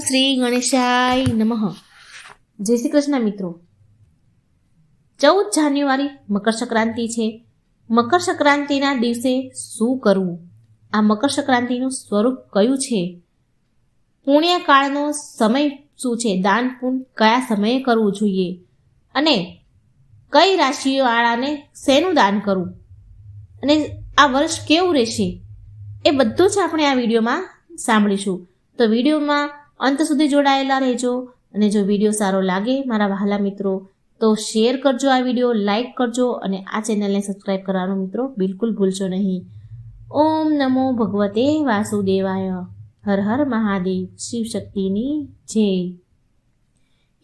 શ્રી ગણેશાય નમઃ. જય શ્રી કૃષ્ણ મિત્રો. ચૌદ જાન્યુઆરી મકર સંક્રાંતિ છે. મકર સંક્રાંતિના દિવસે શું કરવું? આ મકર સંક્રાંતિનું સ્વરૂપ કયું છે? પુણ્યકાળનો સમય શું છે? દાન પુણ્ય કયા સમયે કરવું જોઈએ? અને કઈ રાશિઓવાળાને શેનું દાન કરવું? અને આ વર્ષ કેવું રહેશે? એ બધું જ આપણે આ વિડીયોમાં સાંભળીશું. તો વિડીયોમાં અંત સુધી જોડાયેલા રહેજો અને જો વીડિયો સારો લાગે મારા વહાલા મિત્રો, તો શેર કરજો આ વીડિયો, લાઈક કરજો અને આ ચેનલને સબસ્ક્રાઈબ કરવાનું મિત્રો બિલકુલ ભૂલશો નહીં. ઓમ નમો ભગવતે વાસુદેવાય. હર હર મહાદેવ. શિવ શક્તિની જય.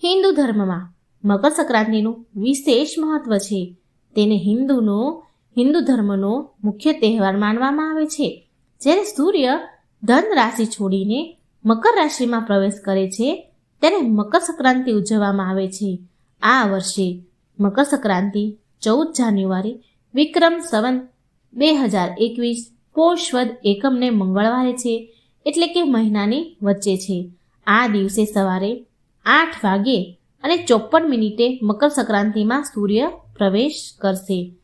હિન્દુ ધર્મમાં મકર સંક્રાંતિનું વિશેષ મહત્વ છે. તેને હિન્દુનો, હિન્દુ ધર્મનો મુખ્ય તહેવાર માનવામાં આવે છે. જ્યારે સૂર્ય ધન રાશિ છોડીને મકર રાશિમાં પ્રવેશ કરે છે, ત્યારે મકર સંક્રાંતિ ઉજવવામાં આવે છે. આ વર્ષે મકર સંક્રાંતિ ચૌદ જાન્યુઆરી, વિક્રમ સંવંત બે હજાર એકવીસ પોષવદ એકમને મંગળવારે છે, એટલે કે મહિનાની વચ્ચે છે. આ દિવસે સવારે આઠ વાગે અને ચોપન મિનિટે મકર સંક્રાંતિમાં સૂર્ય પ્રવેશ કરશે.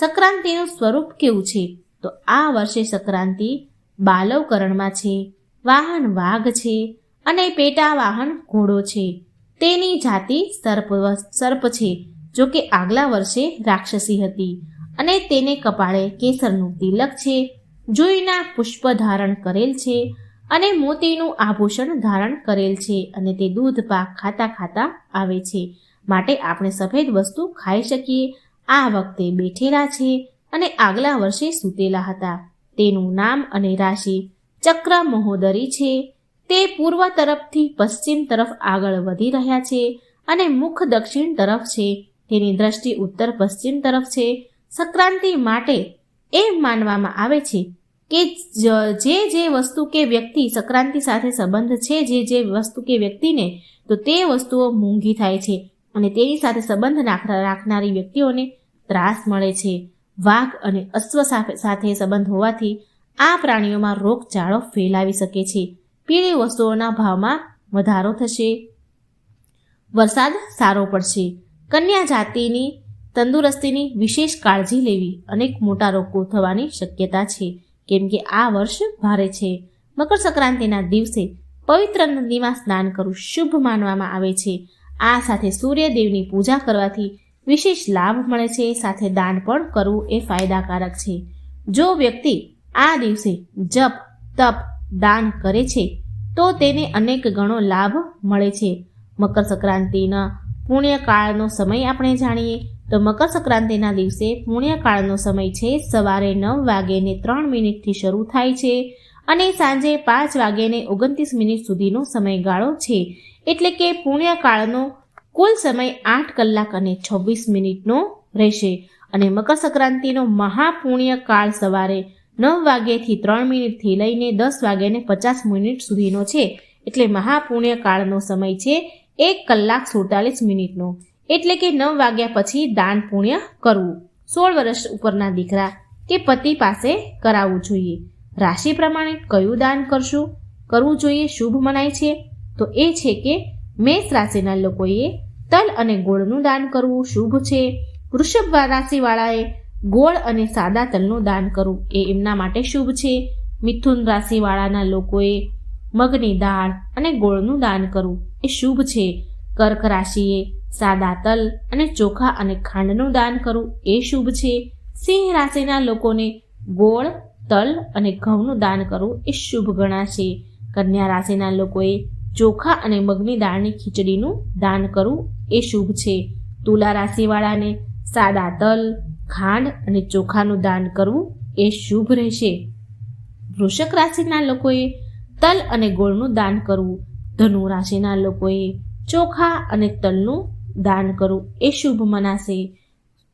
સંક્રાંતિનું સ્વરૂપ કેવું છે? તો આ વર્ષે સંક્રાંતિ બાલવકરણમાં છે. વાહન વાઘ છે અને પેટા વાહન ઘોડો છે. તેની જાતિ સર્પ સર્પ છે, જો કે આગલા વર્ષે રાક્ષસી હતી અને તેને કપાળે કેસરનું તિલક છે, જુઈના પુષ્પ ધારણ કરેલ છે અને મોતીનું આભૂષણ ધારણ કરેલ છે અને તે દૂધ પાક ખાતા ખાતા આવે છે. માટે આપણે સફેદ વસ્તુ ખાઈ શકીએ. આ વખતે બેઠેલા છે અને આગલા વર્ષે સૂતેલા હતા. તેનું નામ અને રાશિ ચક્ર મહોદરી છે. તે પૂર્વ તરફથી પશ્ચિમ તરફ આગળ વધી રહ્યા છે અને મુખ દક્ષિણ તરફ છે. તેની દ્રષ્ટિ ઉત્તર પશ્ચિમ તરફ છે. સંક્રાંતિ માટે એમ માનવામાં આવે છે કે જે જે વસ્તુ કે વ્યક્તિ સંક્રાંતિ સાથે સંબંધ છે, જે જે વસ્તુ કે વ્યક્તિને, તો તે વસ્તુઓ મોંઘી થાય છે અને તેની સાથે સંબંધ રાખનારી વ્યક્તિઓને ત્રાસ મળે છે. વાઘ અને અશ્વ સાથે સંબંધ હોવાથી આ પ્રાણીઓમાં રોગચાળો ફેલાવી શકે છે. પીળી વસ્તુઓના ભાવમાં વધારો થશે. વરસાદ સારો પડશે. કન્યા જાતિની તંદુરસ્તીની વિશેષ કાળજી લેવી અનેક મોટા રોગો થવાની શક્યતા છે. કેમ કે આ વર્ષ ભારે છે. મકર સંક્રાંતિના દિવસે પવિત્ર નદીમાં સ્નાન કરવું શુભ માનવામાં આવે છે. આ સાથે સૂર્યદેવની પૂજા કરવાથી વિશેષ લાભ મળે છે. સાથે દાન પણ કરવું એ ફાયદાકારક છે. જો વ્યક્તિ આ દિવસે જપ, તપ, દાન કરે છે, તો તેને અનેક ગણો લાભ મળે છે. મકર સંક્રાંતિના પુણ્યકાળનો સમય આપણે જાણીએ, તો મકર સંક્રાંતિના દિવસે પુણ્યકાળનો સમય છે, સવારે નવ વાગ્યે ત્રણ મિનિટથી શરૂ થાય છે અને સાંજે પાંચ વાગ્યે ઓગણત્રીસ મિનિટ સુધીનો સમયગાળો છે. એટલે કે પુણ્યકાળનો કુલ સમય આઠ કલાક અને છવ્વીસ મિનિટનો રહેશે. અને મકર સંક્રાંતિનો મહાપુણ્ય કાળ સવારે નવ વાગ્યેથી ત્રણ મિનિટથી લઈને દસ વાગ્યાને પચાસ મિનિટ સુધીનો છે. એટલે મહાપુણ્યકાળનો સમય છે એક કલાક સુડતાલીસ મિનિટનો. એટલે કે નવ વાગ્યા પછી દાન પુણ્ય કરવું. સોળ વર્ષ ઉપરના દીકરા કે પતિ પાસે કરાવવું જોઈએ. રાશિ પ્રમાણે કયું દાન કરશું? કરવું જોઈએ શુભ મનાય છે? તો એ છે કે મેષ રાશિના લોકોએ તલ અને ગોળનું દાન કરવું શુભ છે. વૃષભ રાશિવાળાએ ગોળ અને સાદા તલનું દાન કરવું એ એમના માટે શુભ છે. મિથુન રાશિવાળાના લોકોએ મગની દાળ અને ગોળનું દાન કરવું એ શુભ છે. કર્ક રાશિએ સાદા તલ અને ચોખા અને ખાંડનું દાન કરવું એ શુભ છે. સિંહ રાશિના લોકોને ગોળ, તલ અને ઘઉંનું દાન કરવું એ શુભ ગણાશે. કન્યા રાશિના લોકોએ ચોખા અને મગની દાળની ખીચડીનું દાન કરવું એ શુભ છે. તુલા રાશિવાળાને સાદા તલ ખાંડ અને ચોખાનું દાન કરવું એ શુભ રહેશે. વૃષક રાશિના લોકોએ તલ અને ગોળનું દાન કરવું. ધનુ રાશિના લોકોએ ચોખા અને તલનું દાન કરવું એ શુભ મનાશે.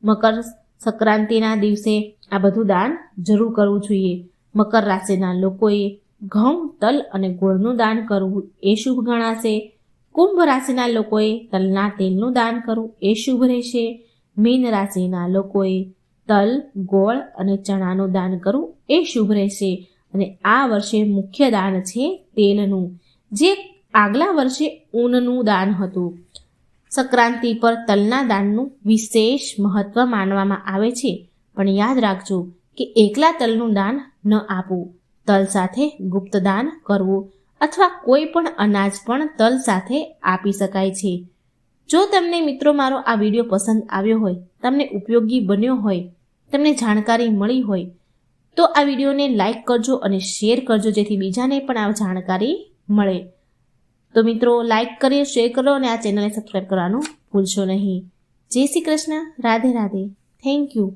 મકર સંક્રાંતિના દિવસે આ બધું દાન જરૂર કરવું જોઈએ. મકર રાશિના લોકોએ ઘઉં, તલ અને ગોળનું દાન કરવું એ શુભ ગણાશે. કુંભ રાશિના લોકોએ તલના તેલનું દાન કરવું એ શુભ રહેશે. મીન રાશિના લોકોએ તલ, ગોળ અને ચણાનું દાન કરવું એ શુભ રહેશે. અને આ વર્ષે મુખ્ય દાન છે તેલનું, જે આગલા વર્ષે ઊનનું દાન હતું. સંક્રાંતિ પર તલના દાનનું વિશેષ મહત્વ માનવામાં આવે છે. પણ યાદ રાખજો કે એકલા તલનું દાન ન આપવું. તલ સાથે ગુપ્ત દાન કરવું અથવા કોઈ પણ અનાજ પણ તલ સાથે આપી શકાય છે. જો તમને મિત્રો મારો આ વીડિયો પસંદ આવ્યો હોય, તમને ઉપયોગી બન્યો હોય, તમને જાણકારી મળી હોય, તો આ વિડીયોને લાઇક કરજો અને શેર કરજો જેથી બીજાને પણ આ જાણકારી મળે. તો મિત્રો લાઇક કરી, શેર કરો અને આ ચેનલને સબસ્ક્રાઈબ કરવાનું ભૂલશો નહીં. જય શ્રી કૃષ્ણ. રાધે રાધે. Thank you.